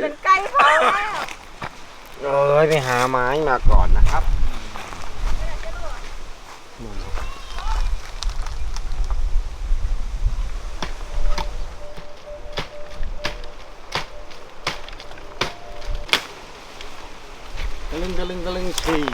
เป็นไก่เขาแล้วเอ้ยไปหาไม้มาก่อนนะครับตะลึงตะลึงตะลึงสี่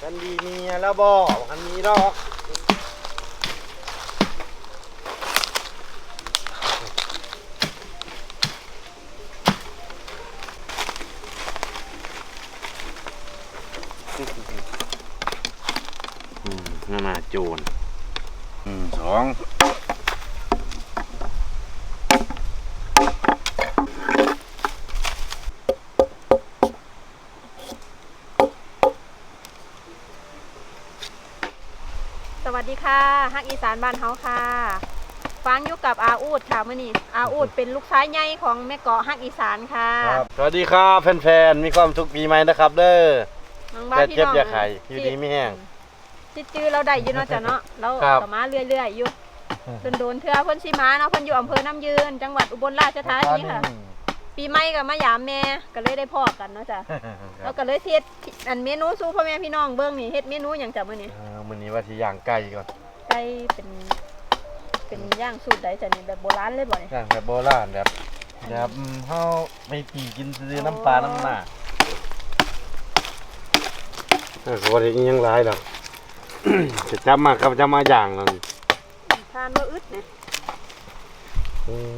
กันดีเมียแล้ว บอกกันมีดอกอืมนั่นน่ะโจรอืมสอง ดีค่ะฮักอีสานบ้านเฮาค่ะฟังอยู่กับอาอูดค่ะมื่อนี้อาอูดเป็นลูกชายใหญ่ของแม่เกาะฮักอีสานค่ะครับสวัสดีครับแฟนๆมีความสุขปีใหม่นะครับ เด้อน้องบ้าแต่พี่เจ็บน้องอย่าไข่อยู่ดีไม่แห้งจิจื้อเราได้อยู่เนาะจ้ะเนาะเราครับก็มาเรื่อยๆอยู่โดนๆเทื่อเพิ่นสิมาเนาะเพิ่นอยู่อำเภอน้ำยืน จังหวัดอุบลราชธานีค่ะ ปีใหม่ก็มายามแม่ก็เลยได้พอกันเนาะจ้ะครัแล้บวก็เลยเฮ็ดอันเมนูสู่พ่อแม่พี่น้องเบิ่งนี่เฮ็ดเมนูหยังจ้ะมื้อนี้เออ มื้อนี้ว่าสิย่างไก่ก่อนไก่เป็น เป็นย่างสูตรใดจ้ะนี่แบบโบราณเลยบ่นี่ย่างแบบโบราณแบบแบบอืมเฮาไปปีกินซื้อน้ำปลาน้ำหน้าเออบ่ได้อิหยังหลายดอก จะจับมาครับจะมาย่างนั่นทานบ่อึดเนี่ยอืม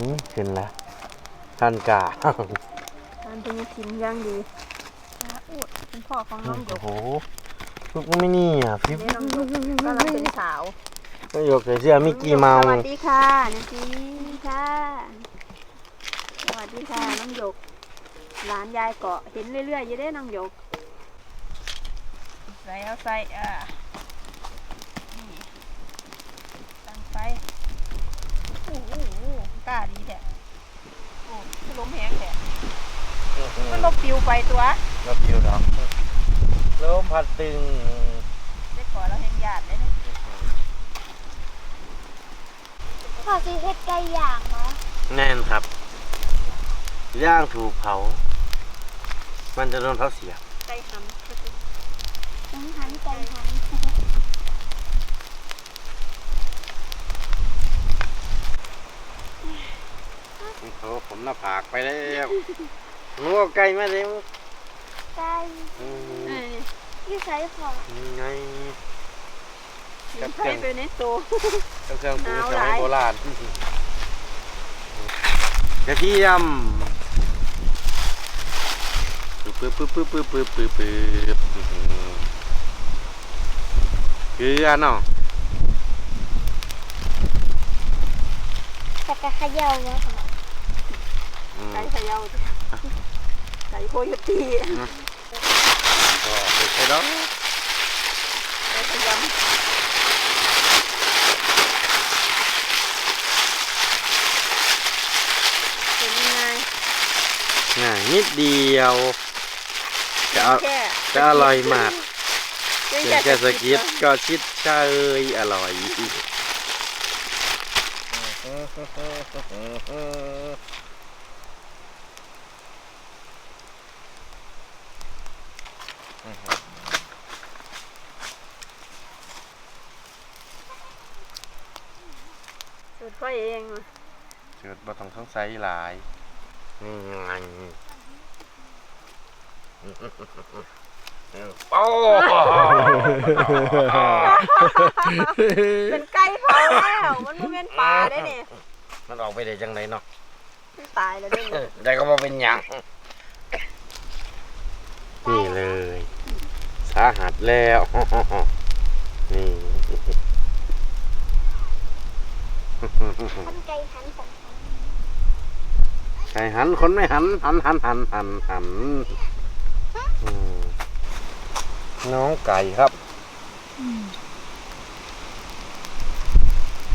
อืมขึ้นแล้วท่านกาทานเป็นทิมย่างดีอาอูดเป็นพ่อของน้องหยโอ้กโหลูกไม่นี่อะพี่เด้น้องหยกกำลังเป็นสาวไม่ยกใส่เสื้อมิกกี้เมาสส์วัสดีค่ะนาทีค่ะสวัสดีค่ะน้องหยกหลานยายเกาะเห็นเรื่อยๆอยู่ได้น้องหยกใส่เอาใส่อ่านี่ตั้งไฟโอ้โห กล้าดีแท้โอ้คือลมแห้งแท้มันลบปิวไปตัวรับอยู่ดอกลมพัดตึงได้ก่อนเราแห้งหยาดเลยเนี่ยขอซื้อเห็ดไก่ย่างเนาะแน่นครับย่างถูกเผา มันจะโดนเผาเสียไก่หำต้องหันไก่หัน โอ้ผมน่าผากไปแล้วรู้ไกลมาแล้วไก่อืมยี่ใส่พอนี่ไงกับเครื่องไปในตัวกับเครื่องปรุงสมัยโบราณกระเทียมปึ๊บปึ๊บปึ๊บปึ๊บปึ๊บปึ๊บปึ๊บเกลือเนาะแะกระเขย่าวะ ไก่เขย่าจ้ะไก่โคโยตีก็ไปใช้ดอกไก่เขยำเป็นยังไงง่ายนิดเดียว จะเอาแค่จะอร่อยมากเพียงเพียงแค่สกิดเดียวก็ชิดเชยอร่อย สูตรข้อยเองเชิดบ่ต้องสงสัยหลาย นี่ไงโอ้เป็นไก่เผาแล้วมันไม่เป็นปลาได้เนี่ยมันออกไปได้จังไดเนาะมันตายแล้วด้เนี่ยได้ก็บ่เป็นหยังนี่เลย สาหัสแล้ว นี่ทันไก่หันสองหันไก่หันคนไม่หัน หันหันหันหันหันอืมน้องไก่ครับ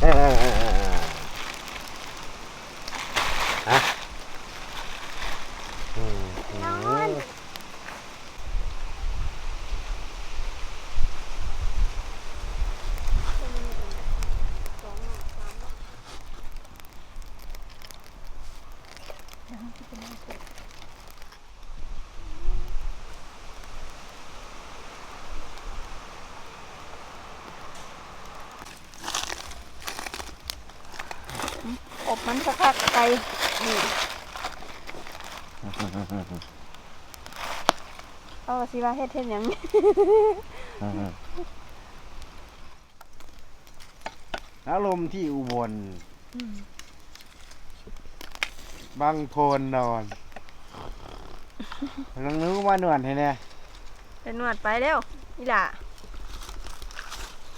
อ่าอืม นอนสองหน่อยสามหน่อย อบมันสักพักไก่นี่เอาว่าสิว่าเฮ็ดเฮ็ดหยังอารมณ์ที่อุบลบางโพนนอนลังนึกว่าหนวดให้แน่เป็นนวดไปเร็วนี่ล่ะ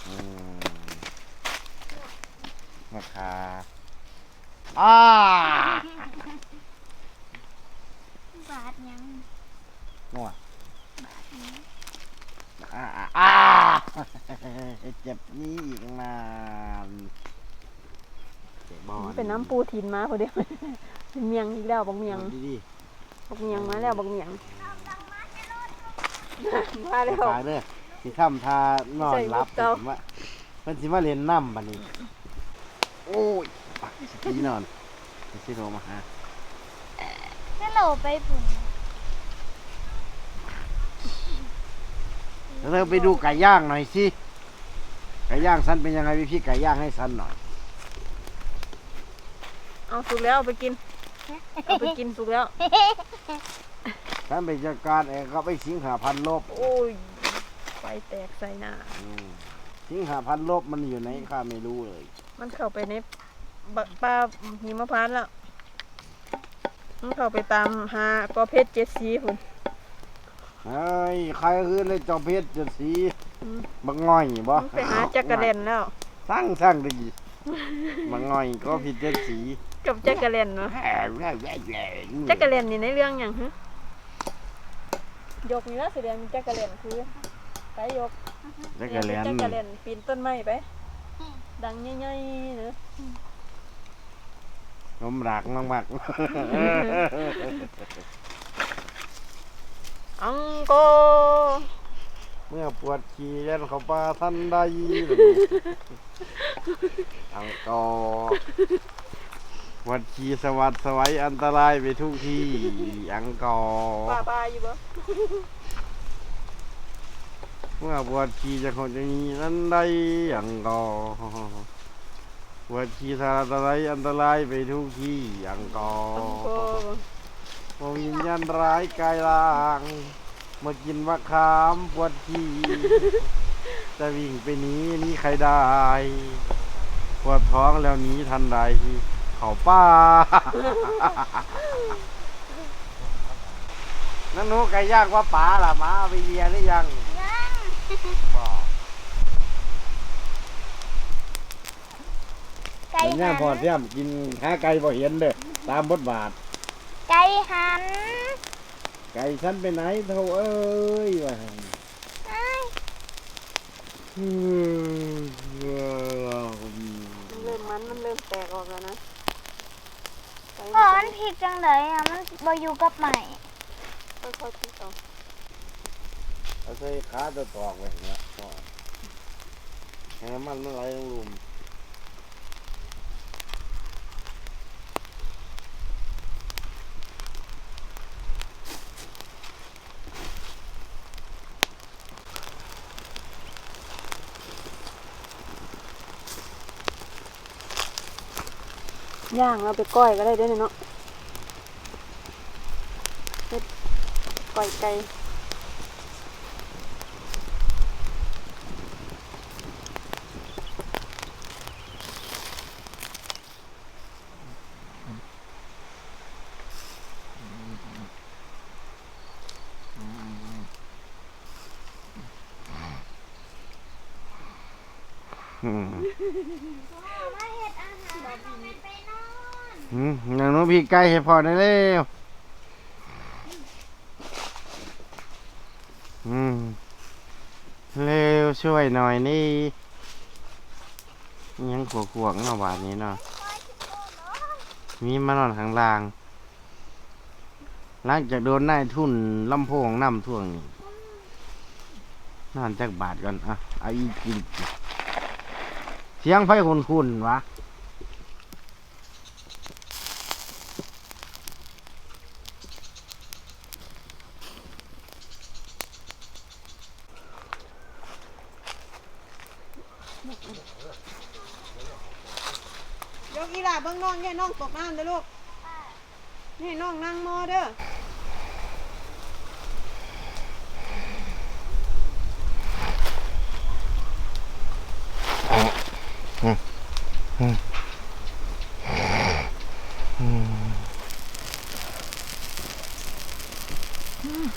อืมราคา อ้าบาทยังหนวดอ่าอ่าอ่าเจ็บนี่อีกนานเจ็บบ่มันเป็นน้ำปูถินมาพอดีเป็นเมียงอีกแล้วบักเมียงดีดีบักเมียงมาแล้วบักเมียงมาๆแล้วตายเลยสิข้ามทานอนรับใส่บุกเก่าสิว่าเพิ่นสิมาเล่นน้ำบัดนี้โอ้ย ปักสินอนสิโทรมาหาก็เราไปผุ่นแล้วเราไปดูไก่ย่างหน่อยสิไก่ย่างสันเป็นยังไงพี่พี่ไก่ย่างให้สันหน่อยเอาสุกแล้วเอาไปกินเอาไปกินสุกแล้วสันไปจัดการเองก็ไปสิงหาพันลบโอ้ยไฟแตกใส่หน้าอืมสิงหาพันลบมันอยู่ไหนข้าไม่รู้เลย มันเข้าไปในบ ปลาหิมพานต์แล้วมันเข้าไปตามหากอเพชรเจ็ดสีพุ่นเฮ้ยใครคือเลยจอมเพชรจะสีอืมบักง่อยบ่มันไปหาจักรเลนแล้วสร้างสร้างดีบักง่อยก็ผิดเจ็ดสีกับจักรเลนเนาะแหมแหมแหมแหมจักรเลนนี่ในเรื่องอย่างฮะยกนี่ละแสดงเป็นจักรเลนคือไปยกจักรเลียนจักรเลนปีนต้นไม้ไปดังใหญ่ๆเนอะ นมรักมากมากอังโกเมื่อปวดขี้ยันเขาปลาทันใดอังกอร์ปวดขี้สวัสดสวัยอันตรายไปทุกที่ อังกอร์ปลาปลาอยู่บ่เมื่อปวดขี้จะคงจะมีนั้นได้อังกอร์ป วดขี้สารอะไรอันตรายไปทุกที่อังกออังโกร์พอวิญญาณร้ายกายล่าง มากินมะขามปวดขี้จะวิ่งไปนี้นี่ใครได้ปวดท้องแล้วนี้ทันใดเขาป้านั่นหนูไก่ย่างว่าป๋าล่ะมาไปเลียหรือยังยัง บอ กไก่ไก่ย่าหังพอนเทียมกินหาไก่บ่เห็นเด้อตามบทบาท ไก่หันไก่ฉันไปไหนเท่าเอ้ยว่าเอ้ยอืมเออมันเริ่มมันมันเริ่มแตกออกแล้วนะไปก่อนผิดจังเลยอะมันบอยู่กับใหม่ค่อยๆคิดเอาเอาใส่ขาตัวตอกไว้เนี่ยพ่อให้น้ำมันมันไหลลงหลุม ย่างเอาไปก้อยก็ได้ด้วยเนาะก้อยไก่ อืมมาเฮ็ดอาหารบ่แม่นางนูพี่ไก่ให้พอได้เร็วอืมเร็วช่วยหน่อยนี่ยังขวขวงเนาะบาดนี้เนาะมีมานอนข้างล่างหลังจากโดนนายทุนลำโพงน้ำท่วงนี่นอนจากบาทก่อนอะเอาอีกกิน เสียงไฟคุณๆวะยกอีหลาเบิ่งน้องเนี่ยน้องตกน้ำเด้อลูก นี่น้องนั่งมอเด้อ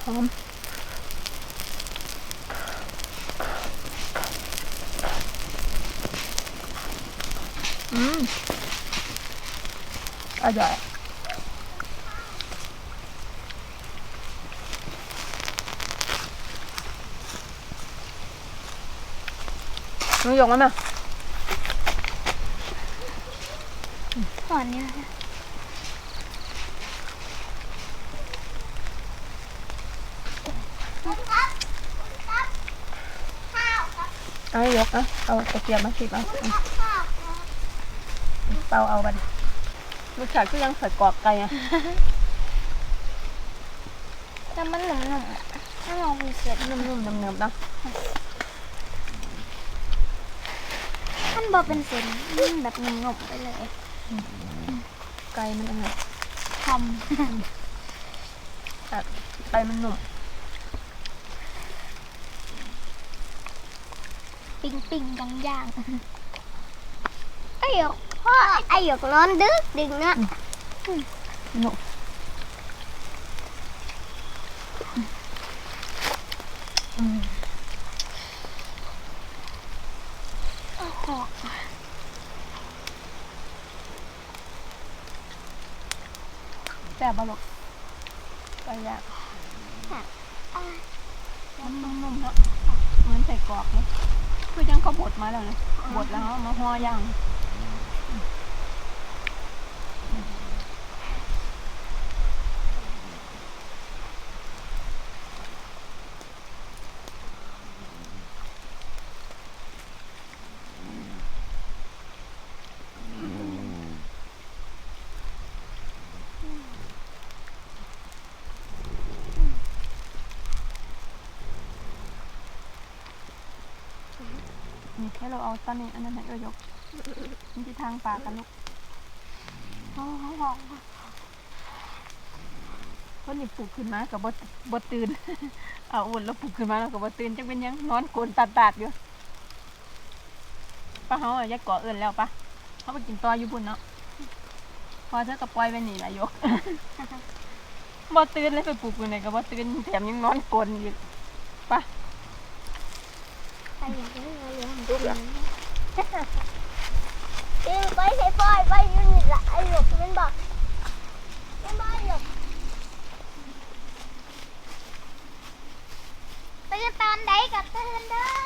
หอมอืมอร่อยน้องหยกมาไหอนเนี่ยนะ เอาห ยกเอาเอาตะเกียบมาสิบเอาเอาเปาเอาบันรสชาติก็ยังใส่กรอบไก่อะแต่มันหนุ่มๆอะถ้าลองมีเสร็จนุ่มๆเนิมๆเนาะมันบ่เป็นเส้นมันแบบหนุ่มๆไปเลย ไก่มันอะไรทไก่มันหนุ่ม ปิ้งปิ้งย่างย่างไอ้หยกพ่อไอ้หยกร้อนดึกดึงนะหนุ่มอืมโอ้โหแซ่บบ่ลูกไก่ย่างอะมันนุ่มๆเนาะเหมือนใส่กรอกเลย คือยังเขาบดมาแล้วเลยบดแล้วมาห่อย่าง นี่แค่เราเอาตอนนี้อันนั้นให้เออยกมันที่ทางปากกันลูกโอ้โหเพราะนี่ปลุกขึ้นมากับบดบดตื่น เอาอุ่นแล้วปลุกขึ้นมาแล้วกับบดตื่นจังเป็นยังนอนโกนตัดตัดอยู่ป้าเขาอะยัดก่อเอินแล้วปะเขาไปกินต่ออยู่บุญเนาะพอเธอกับปล่อยไปนี่แหละยกบดตื่นเลยไปปลุกอยู่ไหนกับบดตื่นแถมยังนอนโกนอยู่ไอ้หยกนี่ มาเลี้ยงดึงดึงไปใส่ปอยไปยืนี่ละไอหลบมันบอกมันบอกหยกตื่นตอนใดกับตื่นเด้อ